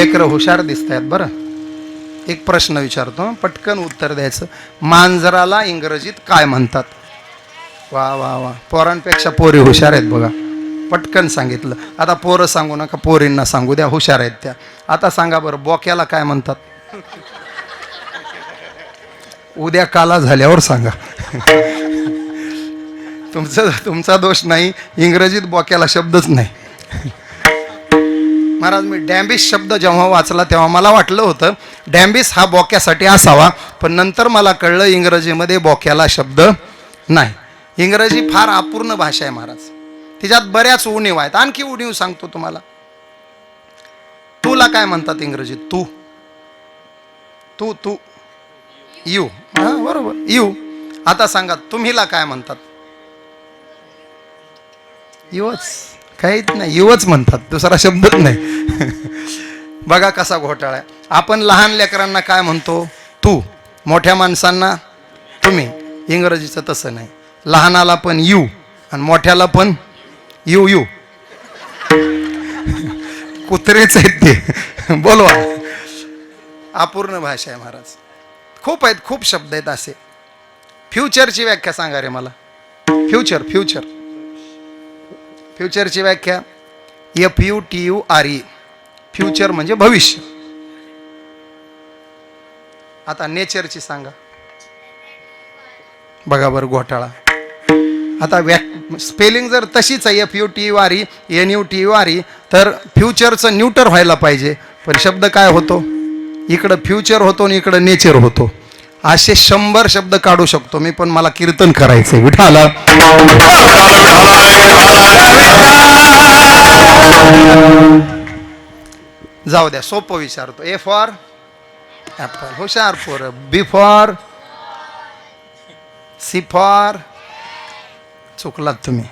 लेकरं हुशार दिसत आहेत बरं. एक प्रश्न विचारतो पटकन उत्तर द्यायचं. मांजराला इंग्रजीत काय म्हणतात? वा वा वा. पोरांपेक्षा पोरी हुशार आहेत बघा. पटकन सांगितलं. आता पोरं सांगू नका पोरींना सांगू द्या हुशार आहेत त्या. आता सांगा बरं बोक्याला काय म्हणतात? उद्या काला झाल्यावर सांगा. तुमचं तुमचा दोष नाही इंग्रजीत बोक्याला शब्दच नाही. महाराज मी डॅम्बिस शब्द जेव्हा वाचला तेव्हा मला वाटलं होतं डॅम्बिस हा बोक्यासाठी असावा पण नंतर मला कळलं इंग्रजीमध्ये बोक्याला शब्द नाही. इंग्रजी फार अपूर्ण भाषा आहे महाराज. तिच्यात बऱ्याच उणीव आहेत. आणखी उणीव सांगतो तुम्हाला. तुला काय म्हणतात इंग्रजीत? तू. तू तू. यू. हा बरोबर. यू. आता सांगा तुम्हीला काय म्हणतात? युच काहीच नाही. युवच म्हणतात. दुसरा शब्दच नाही. बघा कसा घोटाळा आहे. आपण लहान लेकरांना काय म्हणतो? तू मोठ्या माणसांना तुम्ही. इंग्रजीचं तसं नाही. लहानाला पण यू आणि मोठ्याला पण यू यू. कुत्रेच आहेत ते. बोलवा. अपूर्ण भाषा आहे महाराज. खूप आहेत खूप शब्द आहेत असे. फ्युचरची व्याख्या सांगा रे मला. फ्युचर फ्युचर फ्युचरची व्याख्या. F U T U R E future म्हणजे भविष्य. आता नेचरची सांगा. बघा बरं घोटाळा. आता व्या स्पेलिंग जर तशीच आहे F U T U R E N U T U R E तर फ्युचरचं न्यूटर व्हायला पाहिजे. पण शब्द काय होतो? इकडं फ्युचर होतो आणि इकडं नेचर होतो. असे शंभर शब्द काढू शकतो मी पण मला कीर्तन करायचंय. विठाला. जाऊ द्या सोपं विचारतो. ए फॉर ॲपल हुशार for B for C for चुकलात तुम्ही.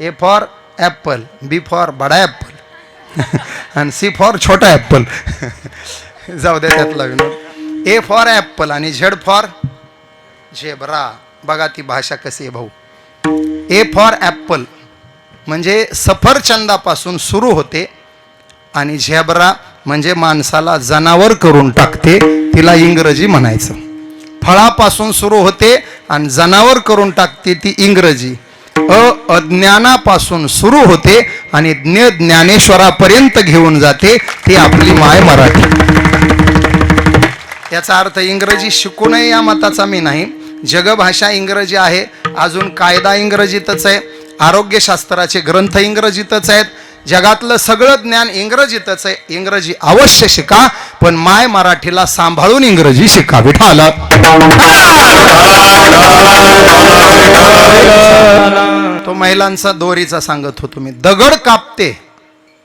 A for apple B for बडा ॲपल आणि सी फॉर छोटा ॲपल जाऊ द्या त्यातला विनोद. ए फॉर ॲपल आणि झेड फॉर झेब्रा बघा ती भाषा कशी आहे भाऊ. ए फॉर ॲपल म्हणजे सफरचंदापासून सुरू होते आणि झेब्रा म्हणजे माणसाला जनावर करून टाकते तिला इंग्रजी म्हणायचं. फळापासून सुरू होते आणि जनावर करून टाकते ती इंग्रजी. अ अज्ञानापासून सुरू होते आणि ज्ञ ज्ञानेश्वरापर्यंत घेऊन जाते ती आपली माय मराठी. याचा अर्थ इंग्रजी शिकूनही या मताचा मी नाही. जगभाषा इंग्रजी आहे अजून कायदा इंग्रजीतच आहे आरोग्यशास्त्राचे ग्रंथ इंग्रजीतच आहेत जगातलं सगळं ज्ञान इंग्रजीतच आहे. इंग्रजी अवश्य शिका पण माय मराठीला सांभाळून इंग्रजी शिका विठाल तो महिलांचा दोरीचा सांगत होतो मी दगड कापते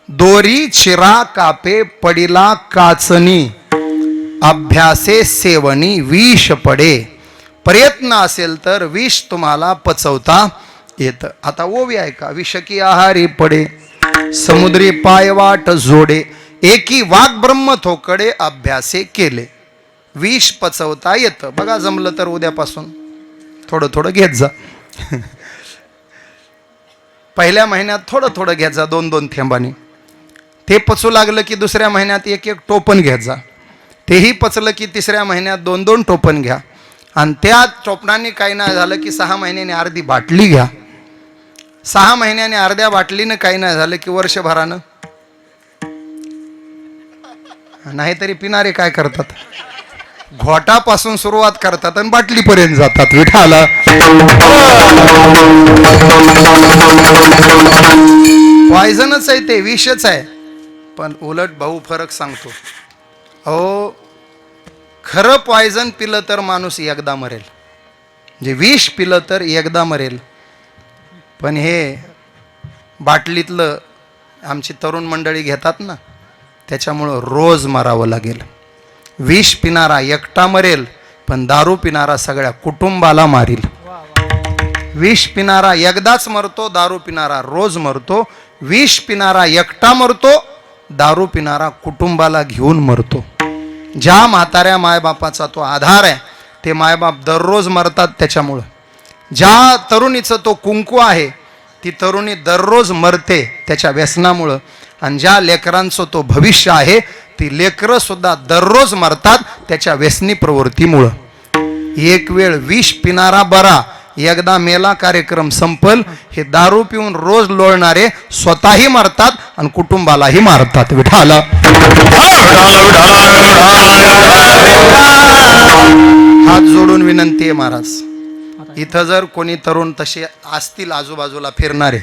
दोरी चिरा कापे पडिला काचनी अभ्यासे सेवनी विष पडे. प्रयत्न असेल तर विष तुम्हाला पचवता येतं. आता ओवी आहे का विषकी आहारी पडे. समुद्री पायवाट जोडे. एकी वाघ ब्रह्म थोकडे अभ्यासे केले. विष पचवता येतं. बघा जमलं तर उद्यापासून. थोडं थोडं घेत जा. पहिल्या महिन्यात थोडं थोडं घेत जा. दोन दोन थेंबानी. ते पचू लागलं की दुसऱ्या महिन्यात एक एक टोपण घेत जा. तेही पचलं की तिसऱ्या महिन्यात दोन दोन टोपण घ्या. आणि त्या टोपणांनी काही नाही झालं की सहा महिन्याने अर्धी बाटली घ्या. सहा महिन्याने अर्ध्या बाटलीनं काही नाही झालं की वर्षभरानं. नाहीतरी पिणारे काय करतात? घोटापासून सुरुवात करतात आणि बाटलीपर्यंत जातात. विठाला. पॉयझनच आहे ते विषच आहे. पण उलट भाऊ फरक सांगतो. अहो खरं पॉयझन पिलं तर माणूस एकदा मरेल. जे विष पिलं तर एकदा मरेल. पण हे बाटलीतलं आमची तरुण मंडळी घेतात ना त्याच्यामुळं रोज मारावं लागेल. विष पिणारा एकटा मरेल पण दारू पिणारा सगळ्या कुटुंबाला मारील. विष पिणारा एकदाच मरतो दारू पिणारा रोज मरतो. विष पिणारा एकटा मरतो दारू पिणारा कुटुंबाला घेऊन मरतो. ज्या म्हाताऱ्या मायबापाचा तो आधार आहे ते मायबाप दररोज मरतात त्याच्यामुळं. ज्या तरुणीचं तो कुंकू आहे ती तरुणी दररोज मरते त्याच्या व्यसनामुळं. आणि ज्या लेकरांचं तो भविष्य आहे ती लेकरं सुद्धा दररोज मरतात त्याच्या व्यसनी प्रवृत्तीमुळं. एक वेळ विष पिणारा बरा एकदा मेला कार्यक्रम संपल हे दारू पिऊन रोज लोळणारे स्वतःही मारतात आणि कुटुंबालाही मारतात. विठाला. हात जोडून विनंती आहे महाराज. इथं जर कोणी तरुण तसे असतील आजूबाजूला फिरणारे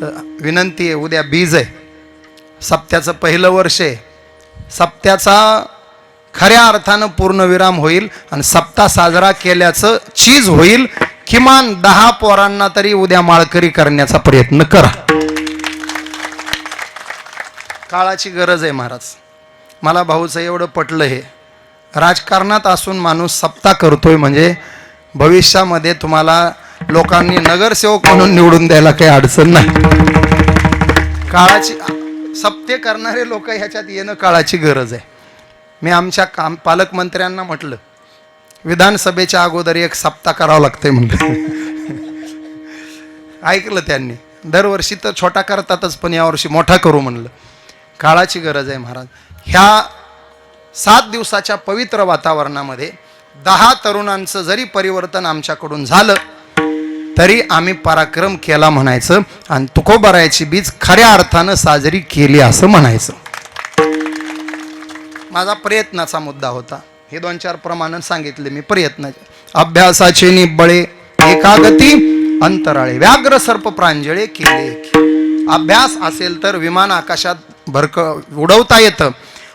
तर विनंती आहे उद्या बीज आहे. सप्त्याचं पहिलं वर्ष आहे. सप्त्याचा खऱ्या अर्थानं पूर्णविराम होईल आणि सप्ताह साजरा केल्याचं चीज होईल. किमान दहा पोरांना तरी उद्या माळकरी करण्याचा प्रयत्न करा. काळाची गरज आहे महाराज. मला भाऊचं एवढं पटलं हे. राजकारणात असून माणूस सप्ताह करतोय म्हणजे भविष्यामध्ये तुम्हाला लोकांनी नगरसेवक म्हणून निवडून द्यायला काही अडचण नाही. काळाची सप्ते करणारे लोक ह्याच्यात येणं काळाची गरज आहे. मी आमच्या काम पालकमंत्र्यांना म्हटलं विधानसभेच्या अगोदर एक सप्ताह करावं लागतंय म्हणलं. ऐकलं त्यांनी. दरवर्षी तर छोटा करतातच पण यावर्षी मोठा करू म्हणलं. काळाची गरज आहे महाराज. ह्या सात दिवसाच्या पवित्र वातावरणामध्ये दहा तरुणांचं जरी परिवर्तन आमच्याकडून झालं तरी आम्ही पराक्रम केला म्हणायचं आणि तुकोबारायची बीज खऱ्या अर्थानं साजरी केली असं म्हणायचं. माझा प्रयत्नाचा मुद्दा होता. हे दोन चार प्रमाण सांगितले मी प्रयत्न अभ्यासाचे निबळे एकागती अंतराळे व्याघ्र सर्प प्रांजळे केले. अभ्यास असेल तर विमान आकाशात भरक उडवता येतं.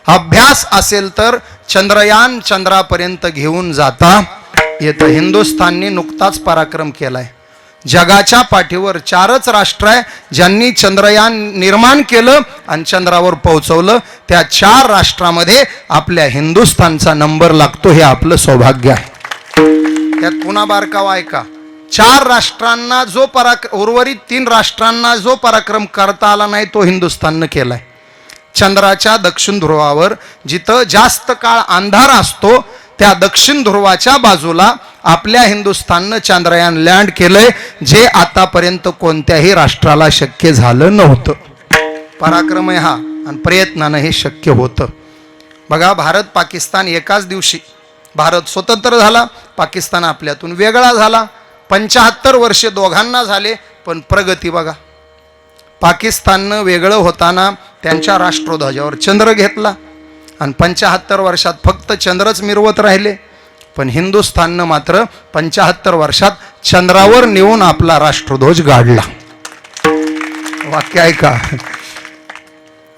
अभ्यास असेल तर चंद्रयान चंद्रापर्यंत घेऊन जाता येतं. हिंदुस्थानने नुकताच पराक्रम केलाय. जगाच्या पाठीवर चारच राष्ट्र आहे ज्यांनी चंद्रयान निर्माण केलं आणि चंद्रावर पोहोचवलं. त्या चार राष्ट्रामध्ये आपल्या हिंदुस्थानचा नंबर लागतो हे आपलं सौभाग्य आहे. त्यात पुन्हा बारकावा ऐका चार राष्ट्रांना जो पराक उर्वरित तीन राष्ट्रांना जो पराक्रम करता आला नाही तो हिंदुस्थाननं केलाय. चंद्राच्या दक्षिण ध्रुवावर जिथं जास्त काळ अंधार असतो त्या दक्षिण ध्रुवाच्या बाजूला आपल्या हिंदुस्थाननं चांद्रयान लँड केलंय जे आतापर्यंत कोणत्याही राष्ट्राला शक्य झालं नव्हतं. पराक्रम हा आणि प्रयत्नानं हे शक्य होतं. बघा भारत पाकिस्तान एकाच दिवशी भारत स्वतंत्र झाला पाकिस्तान आपल्यातून वेगळा झाला. पंचाहत्तर वर्षे दोघांना झाले पण प्रगती बघा. पाकिस्ताननं वेगळं होताना त्यांच्या राष्ट्रध्वजावर चंद्र घेतला आणि पंचाहत्तर वर्षात फक्त चंद्रच मिरवत राहिले. पण हिंदुस्थाननं मात्र पंचाहत्तर वर्षात चंद्रावर नेऊन आपला राष्ट्रध्वज गाडला. वाक्य ऐका.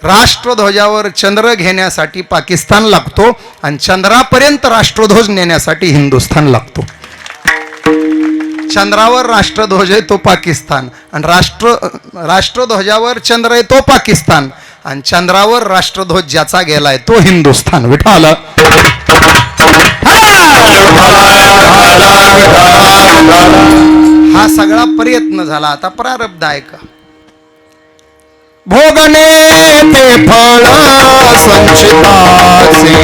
राष्ट्रध्वजावर चंद्र घेण्यासाठी पाकिस्तान लागतो आणि चंद्रापर्यंत राष्ट्रध्वज नेण्यासाठी हिंदुस्थान लागतो. चंद्रावर राष्ट्रध्वज आहे तो पाकिस्तान आणि राष्ट्र राष्ट्रध्वजावर चंद्र आहे तो पाकिस्तान आणि चंद्रावर राष्ट्रध्वज ज्याचा गेलाय तो हिंदुस्थान. विठाल हा सगळा प्रयत्न झाला. आता प्रारब्ध आहे का भोगने ते फळ संचिताचे.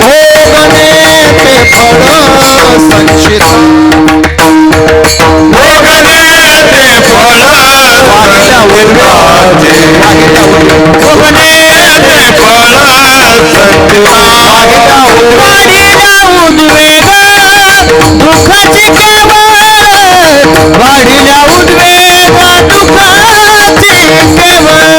भोगने ते फळ संचित भोगने ते फळ मागल्या वर्गाचे भोगने ते फळ संचिताचे. गाडी लावून वेगात दुःखाची केवळ गाडी लावून वेगात दुःखाची केवळ